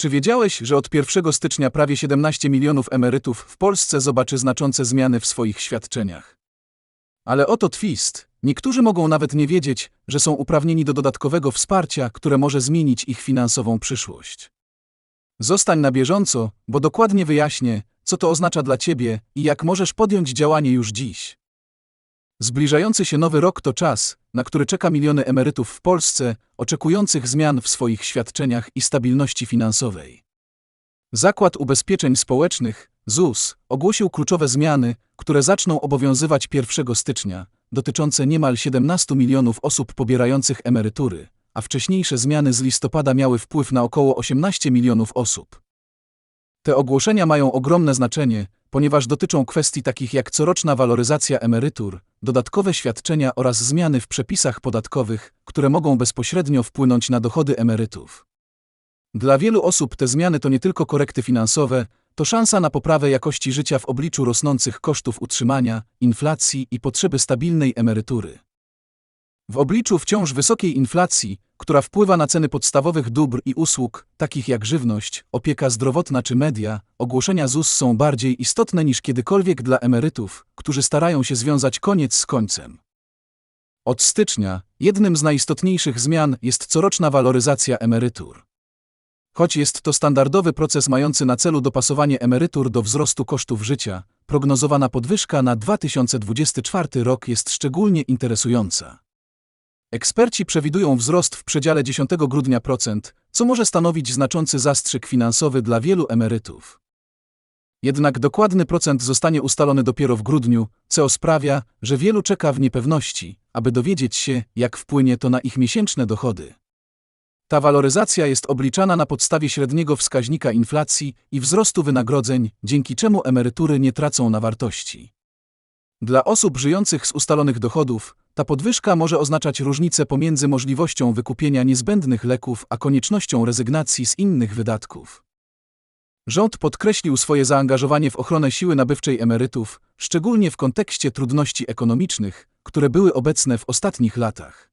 Czy wiedziałeś, że od 1 stycznia prawie 17 milionów emerytów w Polsce zobaczy znaczące zmiany w swoich świadczeniach? Ale oto twist. Niektórzy mogą nawet nie wiedzieć, że są uprawnieni do dodatkowego wsparcia, które może zmienić ich finansową przyszłość. Zostań na bieżąco, bo dokładnie wyjaśnię, co to oznacza dla Ciebie i jak możesz podjąć działanie już dziś. Zbliżający się nowy rok to czas, na który czeka miliony emerytów w Polsce, oczekujących zmian w swoich świadczeniach i stabilności finansowej. Zakład Ubezpieczeń Społecznych, ZUS, ogłosił kluczowe zmiany, które zaczną obowiązywać 1 stycznia, dotyczące niemal 17 milionów osób pobierających emerytury, a wcześniejsze zmiany z listopada miały wpływ na około 18 milionów osób. Te ogłoszenia mają ogromne znaczenie, ponieważ dotyczą kwestii takich jak coroczna waloryzacja emerytur, dodatkowe świadczenia oraz zmiany w przepisach podatkowych, które mogą bezpośrednio wpłynąć na dochody emerytów. Dla wielu osób te zmiany to nie tylko korekty finansowe, to szansa na poprawę jakości życia w obliczu rosnących kosztów utrzymania, inflacji i potrzeby stabilnej emerytury. W obliczu wciąż wysokiej inflacji, która wpływa na ceny podstawowych dóbr i usług, takich jak żywność, opieka zdrowotna czy media, ogłoszenia ZUS są bardziej istotne niż kiedykolwiek dla emerytów, którzy starają się związać koniec z końcem. Od stycznia jednym z najistotniejszych zmian jest coroczna waloryzacja emerytur. Choć jest to standardowy proces mający na celu dopasowanie emerytur do wzrostu kosztów życia, prognozowana podwyżka na 2024 rok jest szczególnie interesująca. Eksperci przewidują wzrost w przedziale 10 grudnia procent, co może stanowić znaczący zastrzyk finansowy dla wielu emerytów. Jednak dokładny procent zostanie ustalony dopiero w grudniu, co sprawia, że wielu czeka w niepewności, aby dowiedzieć się, jak wpłynie to na ich miesięczne dochody. Ta waloryzacja jest obliczana na podstawie średniego wskaźnika inflacji i wzrostu wynagrodzeń, dzięki czemu emerytury nie tracą na wartości. Dla osób żyjących z ustalonych dochodów, ta podwyżka może oznaczać różnicę pomiędzy możliwością wykupienia niezbędnych leków a koniecznością rezygnacji z innych wydatków. Rząd podkreślił swoje zaangażowanie w ochronę siły nabywczej emerytów, szczególnie w kontekście trudności ekonomicznych, które były obecne w ostatnich latach.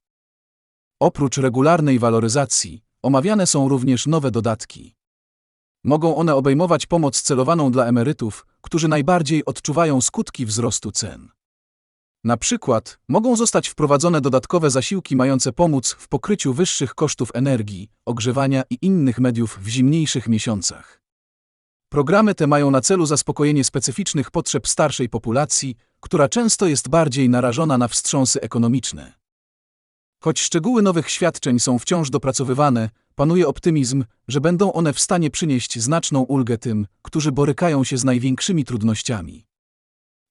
Oprócz regularnej waloryzacji, omawiane są również nowe dodatki. Mogą one obejmować pomoc celowaną dla emerytów, którzy najbardziej odczuwają skutki wzrostu cen. Na przykład mogą zostać wprowadzone dodatkowe zasiłki mające pomóc w pokryciu wyższych kosztów energii, ogrzewania i innych mediów w zimniejszych miesiącach. Programy te mają na celu zaspokojenie specyficznych potrzeb starszej populacji, która często jest bardziej narażona na wstrząsy ekonomiczne. Choć szczegóły nowych świadczeń są wciąż dopracowywane, panuje optymizm, że będą one w stanie przynieść znaczną ulgę tym, którzy borykają się z największymi trudnościami.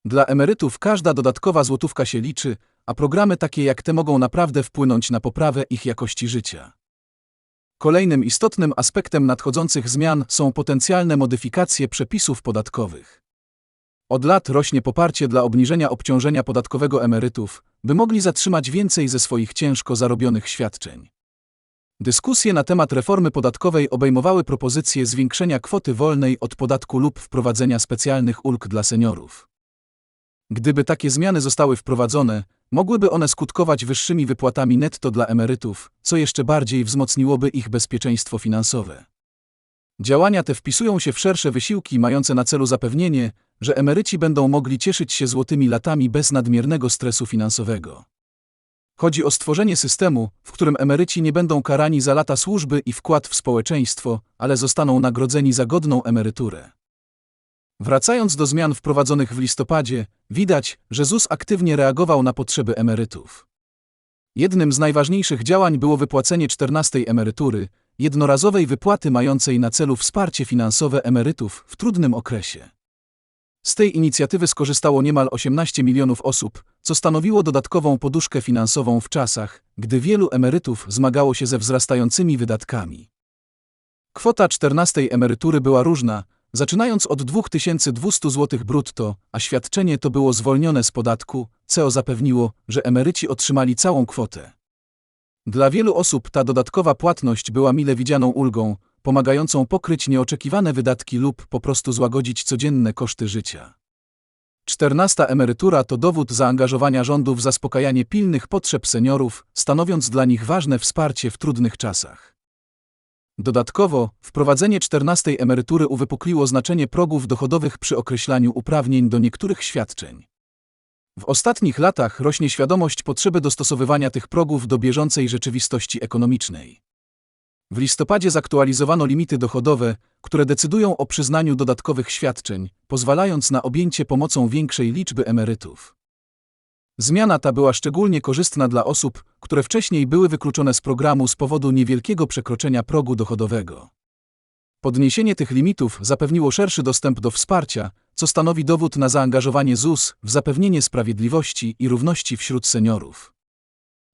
Dla emerytów każda dodatkowa złotówka się liczy, a programy takie jak te mogą naprawdę wpłynąć na poprawę ich jakości życia. Kolejnym istotnym aspektem nadchodzących zmian są potencjalne modyfikacje przepisów podatkowych. Od lat rośnie poparcie dla obniżenia obciążenia podatkowego emerytów, by mogli zatrzymać więcej ze swoich ciężko zarobionych świadczeń. Dyskusje na temat reformy podatkowej obejmowały propozycję zwiększenia kwoty wolnej od podatku lub wprowadzenia specjalnych ulg dla seniorów. Gdyby takie zmiany zostały wprowadzone, mogłyby one skutkować wyższymi wypłatami netto dla emerytów, co jeszcze bardziej wzmocniłoby ich bezpieczeństwo finansowe. Działania te wpisują się w szersze wysiłki mające na celu zapewnienie, że emeryci będą mogli cieszyć się złotymi latami bez nadmiernego stresu finansowego. Chodzi o stworzenie systemu, w którym emeryci nie będą karani za lata służby i wkład w społeczeństwo, ale zostaną nagrodzeni za godną emeryturę. Wracając do zmian wprowadzonych w listopadzie, widać, że ZUS aktywnie reagował na potrzeby emerytów. Jednym z najważniejszych działań było wypłacenie 14 emerytury, jednorazowej wypłaty mającej na celu wsparcie finansowe emerytów w trudnym okresie. Z tej inicjatywy skorzystało niemal 18 milionów osób, co stanowiło dodatkową poduszkę finansową w czasach, gdy wielu emerytów zmagało się ze wzrastającymi wydatkami. Kwota 14 emerytury była różna, zaczynając od 2200 zł brutto, a świadczenie to było zwolnione z podatku, CEO zapewniło, że emeryci otrzymali całą kwotę. Dla wielu osób ta dodatkowa płatność była mile widzianą ulgą, pomagającą pokryć nieoczekiwane wydatki lub po prostu złagodzić codzienne koszty życia. Czternasta emerytura to dowód zaangażowania rządu w zaspokajanie pilnych potrzeb seniorów, stanowiąc dla nich ważne wsparcie w trudnych czasach. Dodatkowo, wprowadzenie 14 emerytury uwypukliło znaczenie progów dochodowych przy określaniu uprawnień do niektórych świadczeń. W ostatnich latach rośnie świadomość potrzeby dostosowywania tych progów do bieżącej rzeczywistości ekonomicznej. W listopadzie zaktualizowano limity dochodowe, które decydują o przyznaniu dodatkowych świadczeń, pozwalając na objęcie pomocą większej liczby emerytów. Zmiana ta była szczególnie korzystna dla osób, które wcześniej były wykluczone z programu z powodu niewielkiego przekroczenia progu dochodowego. Podniesienie tych limitów zapewniło szerszy dostęp do wsparcia, co stanowi dowód na zaangażowanie ZUS w zapewnienie sprawiedliwości i równości wśród seniorów.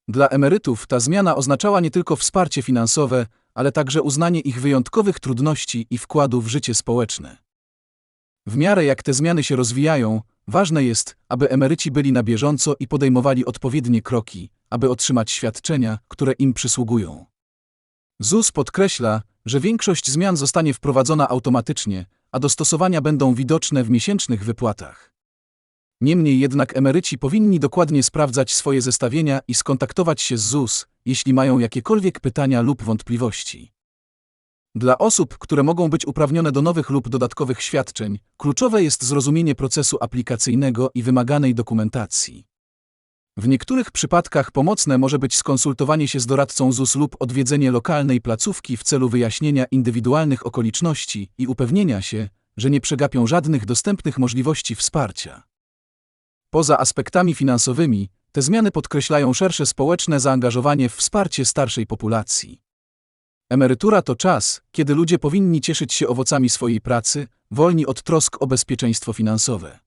Dla emerytów ta zmiana oznaczała nie tylko wsparcie finansowe, ale także uznanie ich wyjątkowych trudności i wkładu w życie społeczne. W miarę jak te zmiany się rozwijają, ważne jest, aby emeryci byli na bieżąco i podejmowali odpowiednie kroki, aby otrzymać świadczenia, które im przysługują. ZUS podkreśla, że większość zmian zostanie wprowadzona automatycznie, a dostosowania będą widoczne w miesięcznych wypłatach. Niemniej jednak emeryci powinni dokładnie sprawdzać swoje zestawienia i skontaktować się z ZUS, jeśli mają jakiekolwiek pytania lub wątpliwości. Dla osób, które mogą być uprawnione do nowych lub dodatkowych świadczeń, kluczowe jest zrozumienie procesu aplikacyjnego i wymaganej dokumentacji. W niektórych przypadkach pomocne może być skonsultowanie się z doradcą ZUS lub odwiedzenie lokalnej placówki w celu wyjaśnienia indywidualnych okoliczności i upewnienia się, że nie przegapią żadnych dostępnych możliwości wsparcia. Poza aspektami finansowymi, te zmiany podkreślają szersze społeczne zaangażowanie w wsparcie starszej populacji. Emerytura to czas, kiedy ludzie powinni cieszyć się owocami swojej pracy, wolni od trosk o bezpieczeństwo finansowe.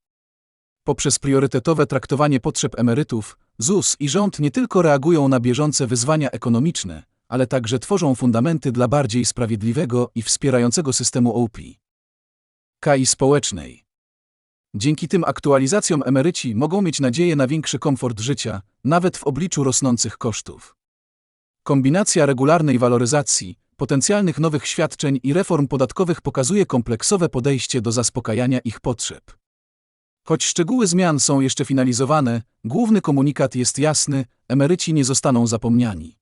Poprzez priorytetowe traktowanie potrzeb emerytów, ZUS i rząd nie tylko reagują na bieżące wyzwania ekonomiczne, ale także tworzą fundamenty dla bardziej sprawiedliwego i wspierającego systemu OP. KI społecznej. Dzięki tym aktualizacjom emeryci mogą mieć nadzieję na większy komfort życia, nawet w obliczu rosnących kosztów. Kombinacja regularnej waloryzacji, potencjalnych nowych świadczeń i reform podatkowych pokazuje kompleksowe podejście do zaspokajania ich potrzeb. Choć szczegóły zmian są jeszcze finalizowane, główny komunikat jest jasny: emeryci nie zostaną zapomniani.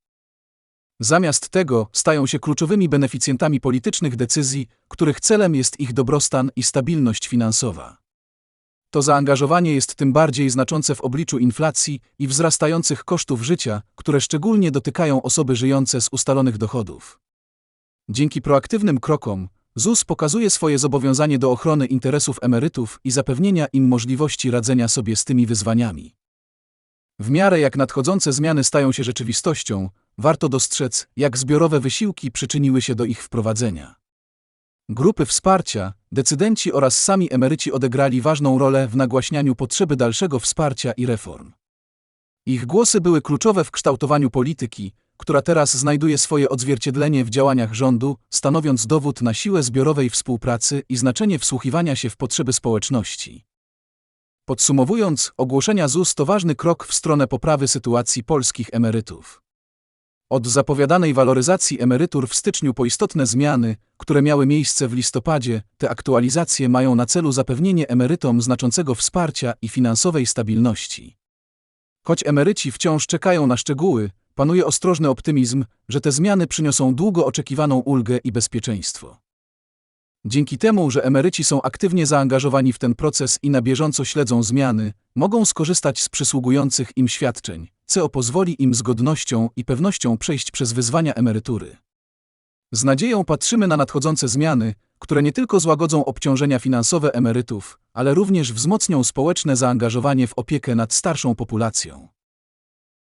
Zamiast tego stają się kluczowymi beneficjentami politycznych decyzji, których celem jest ich dobrostan i stabilność finansowa. To zaangażowanie jest tym bardziej znaczące w obliczu inflacji i wzrastających kosztów życia, które szczególnie dotykają osoby żyjące z ustalonych dochodów. Dzięki proaktywnym krokom, ZUS pokazuje swoje zobowiązanie do ochrony interesów emerytów i zapewnienia im możliwości radzenia sobie z tymi wyzwaniami. W miarę jak nadchodzące zmiany stają się rzeczywistością, warto dostrzec, jak zbiorowe wysiłki przyczyniły się do ich wprowadzenia. Grupy wsparcia, decydenci oraz sami emeryci odegrali ważną rolę w nagłaśnianiu potrzeby dalszego wsparcia i reform. Ich głosy były kluczowe w kształtowaniu polityki, która teraz znajduje swoje odzwierciedlenie w działaniach rządu, stanowiąc dowód na siłę zbiorowej współpracy i znaczenie wsłuchiwania się w potrzeby społeczności. Podsumowując, ogłoszenia ZUS to ważny krok w stronę poprawy sytuacji polskich emerytów. Od zapowiadanej waloryzacji emerytur w styczniu po istotne zmiany, które miały miejsce w listopadzie, te aktualizacje mają na celu zapewnienie emerytom znaczącego wsparcia i finansowej stabilności. Choć emeryci wciąż czekają na szczegóły, panuje ostrożny optymizm, że te zmiany przyniosą długo oczekiwaną ulgę i bezpieczeństwo. Dzięki temu, że emeryci są aktywnie zaangażowani w ten proces i na bieżąco śledzą zmiany, mogą skorzystać z przysługujących im świadczeń, co pozwoli im z godnością i pewnością przejść przez wyzwania emerytury. Z nadzieją patrzymy na nadchodzące zmiany, które nie tylko złagodzą obciążenia finansowe emerytów, ale również wzmocnią społeczne zaangażowanie w opiekę nad starszą populacją.